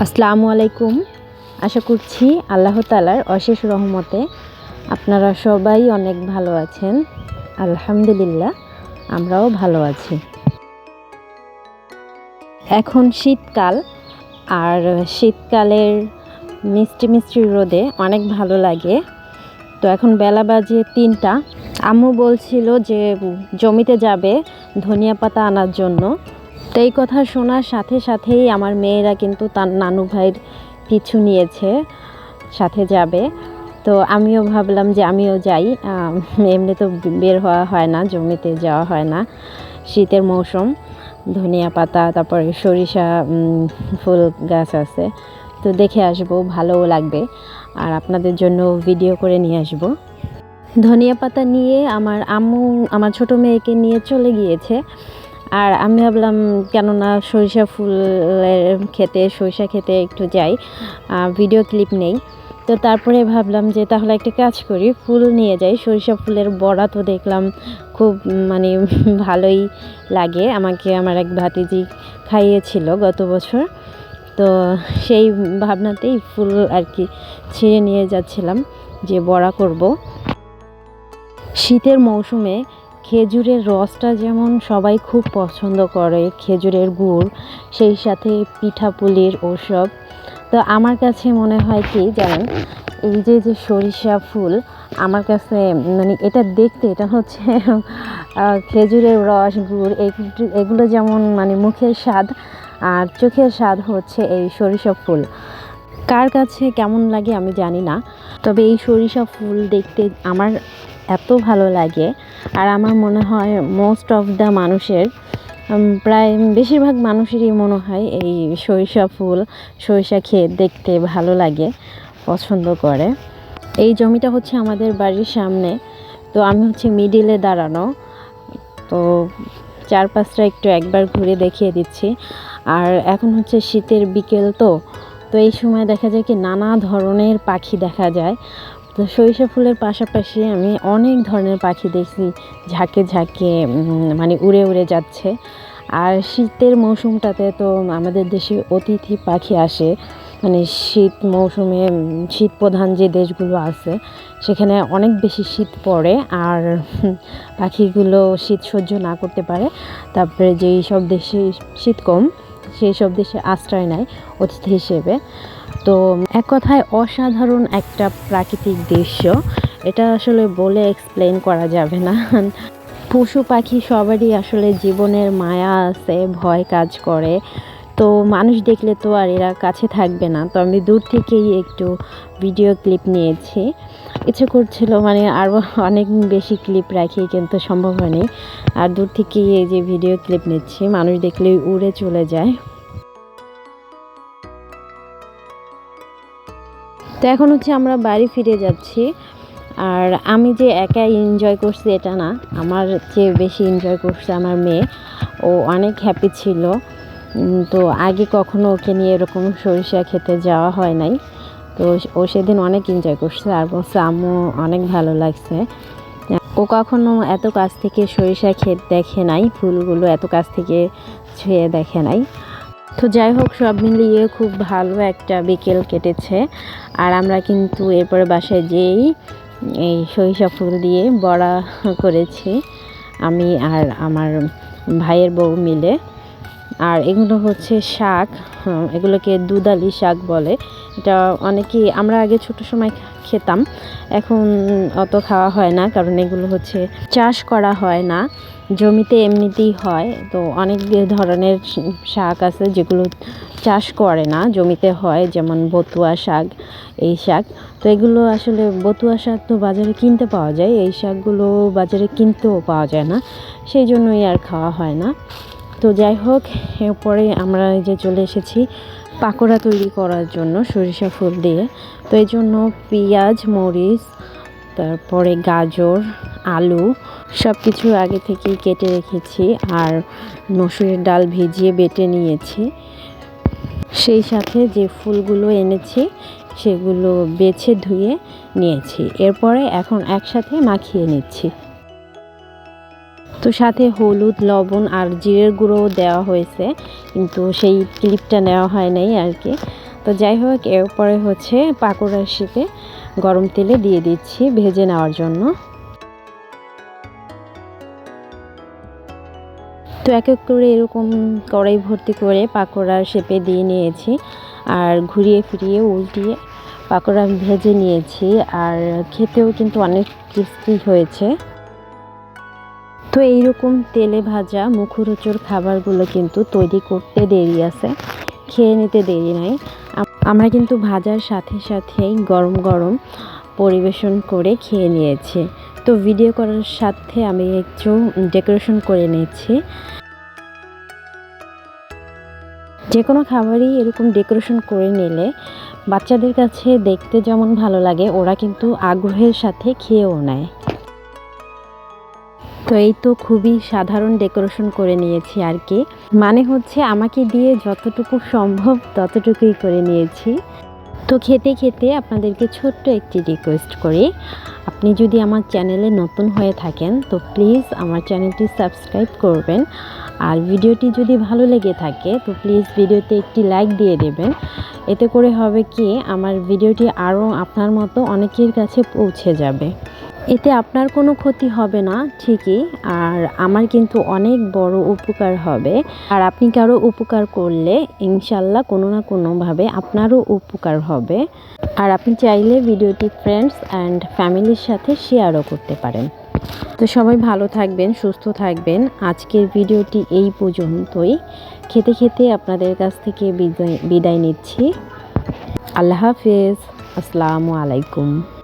আসসালামু আলাইকুম। আশা করছি আল্লাহ তালার অশেষ রহমতে আপনারা সবাই অনেক ভালো আছেন। আলহামদুলিল্লাহ, আমরাও ভালো আছি। এখন শীতকাল, আর শীতকালের মিষ্টি মিষ্টি রোদে অনেক ভালো লাগে। তো এখন বেলা বাজে তিনটা। আম্মু বলছিল যে, জমিতে যাবে ধনিয়া পাতা আনার জন্য। তো এই কথা শোনার সাথে সাথেই আমার মেয়েরা কিন্তু তার নানু ভাইয়ের পিছু নিয়েছে, সাথে যাবে। তো আমিও ভাবলাম যে আমিও যাই। এমনি তো বের হওয়া হয় না, জমিতে যাওয়া হয় না। শীতের মৌসুম, ধনিয়া পাতা, তারপরে সরিষা ফুল গাছ আছে। তো দেখে আসব, ভালোও লাগবে। আর আপনাদের জন্য ভিডিও করে নিয়ে আসব। ধনিয়া পাতা নিয়ে আমার আম্মু, আমার ছোট মেয়েকে নিয়ে চলে গিয়েছে। আর আমি ভাবলাম, কেননা সরিষা ফুলের খেতে সরিষা খেতে একটু যাই ভিডিও ক্লিপ নেই। তো তারপরে ভাবলাম যে, তাহলে একটা কাজ করি, ফুল নিয়ে যাই। সরিষা ফুলের বড়া তো দেখলাম খুব মানে ভালোই লাগে। আমাকে আমার এক ভাতিজি খাইয়েছিল গত বছর। তো সেই ভাবনাতেই ফুল আর কি ছিঁড়ে নিয়ে যাচ্ছিলাম যে বড়া করব। শীতের মৌসুমে খেজুরের রসটা যেমন সবাই খুব পছন্দ করে, খেজুরের গুড়, সেই সাথে পিঠাপুলির ওসব। তো আমার কাছে মনে হয় কি জানেন, এই যে যে সরিষা ফুল, আমার কাছে মানে এটা দেখতে, এটা হচ্ছে খেজুরের রস, গুড় এগুলো- যেমন মানে মুখের স্বাদ আর চোখের স্বাদ হচ্ছে এই সরিষা ফুল। কার কাছে কেমন লাগে আমি জানি না, তবে এই সরিষা ফুল দেখতে আমার এত ভালো লাগে। আর আমার মনে হয় মোস্ট অফ দ্য মানুষের প্রায় বেশিরভাগ মানুষেরই মনে হয় এই সরিষা ফুল, সরিষা খেয়ে দেখতে ভালো লাগে, পছন্দ করে। এই জমিটা হচ্ছে আমাদের বাড়ির সামনে। তো আমি হচ্ছে মিডিলে দাঁড়ানো। তো চারপাশটা একটু একবার ঘুরে দেখিয়ে দিচ্ছি। আর এখন হচ্ছে শীতের বিকেল তো। তো এই সময় দেখা যায় কি নানা ধরনের পাখি দেখা যায়। তো সরিষা ফুলের পাশাপাশি আমি অনেক ধরনের পাখি দেখি ঝাঁকে ঝাঁকে মানে উড়ে উড়ে যাচ্ছে। আর শীতের মৌসুমটাতে তো আমাদের দেশে অতিথি পাখি আসে মানে শীত মৌসুমে শীত প্রধান যে দেশগুলো আছে, সেখানে অনেক বেশি শীত পড়ে আর পাখিগুলো শীত সহ্য না করতে পারে। তারপরে যেই সব দেশে শীত কম, সেই সব দেশে আশ্রয় নেয় অতিথি হিসেবে। তো এক কথায় অসাধারণ একটা প্রাকৃতিক দৃশ্য। এটা আসলে বলে এক্সপ্লেন করা যাবে না। পশু পাখি সবারই আসলে জীবনের মায়া আছে, ভয় কাজ করে। তো মানুষ দেখলে তো আর এরা কাছে থাকবে না। তো আমি দূর থেকেই একটু ভিডিও ক্লিপ নিয়েছি। ইচ্ছে করছিল মানে আরও অনেক বেশি ক্লিপ রাখি, কিন্তু সম্ভব হয়নি। আর দূর থেকেই এই যে ভিডিও ক্লিপ নিচ্ছি, মানুষ দেখলেই উড়ে চলে যায়। তো এখন হচ্ছে আমরা বাড়ি ফিরে যাচ্ছি। আর আমি যে একা এনজয় করছি এটা না, আমার চেয়ে বেশি এনজয় করছে আমার মেয়ে। ও অনেক হ্যাপি ছিল। তো আগে কখনো ওকে নিয়ে এরকম সরিষা খেতে যাওয়া হয় নাই। তো ও সেদিন অনেক এনজয় করছে আর বলছে, আম্মু, অনেক ভালো লাগছে। ও কখনো এত কাছ থেকে সরিষা ক্ষেত দেখে নাই, ফুলগুলো এত কাছ থেকে ছুঁয়ে দেখে নাই। তো যাই হোক, সব মিলিয়ে খুব ভালো একটা বিকেল কেটেছে। আর আমরা কিন্তু এরপরে বাসায় যেই এই সরিষা ফুল দিয়ে বড়া করেছি, আমি আর আমার ভাইয়ের বউ মিলে। আর এগুলো হচ্ছে শাক, এগুলোকে দুদালি শাক বলে। এটা অনেকেই আমরা আগে ছোট সময় খেতাম, এখন অত খাওয়া হয় না, কারণ এগুলো হচ্ছে চাষ করা হয় না, জমিতে এমনিতেই হয়, তো অনেক ধরনের শাক আছে যেগুলো চাষ করে না, জমিতে হয়, যেমন বতুয়া শাক, এই শাক, তো এগুলো আসলে বতুয়া শাক তো বাজারে কিনতে পাওয়া যায়, এই শাকগুলো বাজারে কিনতেও পাওয়া যায় না, সেই জন্যই আর খাওয়া হয় না, তো যাই হোক, এরপরে আমরা যে চলে এসেছি পাকোড়া তৈরি করার জন্য সরিষা ফুল দিয়ে। তো এই জন্য পেঁয়াজ, মরিচ, তারপরে গাজর, আলু সব কিছু আগে থেকেই কেটে রেখেছি আর মসুরের ডাল ভিজিয়ে বেটে নিয়েছি। সেই সাথে যে ফুলগুলো এনেছি সেগুলো বেছে ধুয়ে নিয়েছি। এরপরে এখন একসাথে মাখিয়ে নিচ্ছি। তো সাথে হলুদ, লবণ আর জিরের গুঁড়োও দেওয়া হয়েছে, কিন্তু সেই ক্লিপটা নেওয়া হয় নাই আর কি তো যাই হোক, এরপরে হচ্ছে পাকোড়ার শীতে গরম তেলে দিয়ে দিচ্ছি ভেজে নেওয়ার জন্য। তো এক এক করে এরকম কড়াই ভর্তি করে পাকোড়ার শেপে দিয়ে নিয়েছি আর ঘুরিয়ে ফিরিয়ে উল্টিয়ে পাকোড়া ভেজে নিয়েছি। আর খেতেও কিন্তু অনেক ক্রিস্পি হয়েছে। তো এইরকম তেলে ভাজা মুখরোচর খাবারগুলো কিন্তু তৈরি করতে দেরি আছে। খেয়ে নিতে দেরি নাই। আমরা কিন্তু ভাজার সাথে সাথেই গরম গরম পরিবেশন করে খেয়ে নিয়েছি। তো ভিডিও করার সাথে আমি একটু ডেকোরেশন করে নিয়েছি। যে কোনো খাবারই এরকম ডেকোরেশন করে নিলে বাচ্চাদের কাছে দেখতে যেমন ভালো লাগে, ওরা কিন্তু আগ্রহের সাথে খেয়েও নেয়। তো এই তো খুবই সাধারণ ডেকোরেশন করে নিয়েছি আর কি। মানে হচ্ছে আমাকে দিয়ে যতটুকু সম্ভব ততটুকুই করে নিয়েছি। তো খেতে খেতে আপনাদেরকে ছোট্ট একটি রিকোয়েস্ট করি। আপনি যদি আমার চ্যানেলে নতুন হয়ে থাকেন, তো প্লিজ আমার চ্যানেলটি সাবস্ক্রাইব করবেন। আর ভিডিওটি যদি ভালো লেগে থাকে, তো প্লিজ ভিডিওতে একটি লাইক দিয়ে দেবেন। এতে করে হবে কি, আমার ভিডিওটি আরও আপনার মতো অনেকের কাছে পৌঁছে যাবে। এতে আপনার কোনো ক্ষতি হবে না, ঠিকই, আর আমার কিন্তু অনেক বড় উপকার হবে। আর আপনি কারও উপকার করলে ইনশাল্লাহ কোনো না কোনোভাবে আপনারও উপকার হবে। আর আপনি চাইলে ভিডিওটি ফ্রেন্ডস অ্যান্ড ফ্যামিলির সাথে শেয়ারও করতে পারেন। তো সবাই ভালো থাকবেন, সুস্থ থাকবেন। আজকের ভিডিওটি এই পর্যন্তই। খেতে খেতে আপনাদের কাছ থেকে বিদায় বিদায় নিচ্ছি। আল্লাহ হাফেজ। আসসালামু আলাইকুম।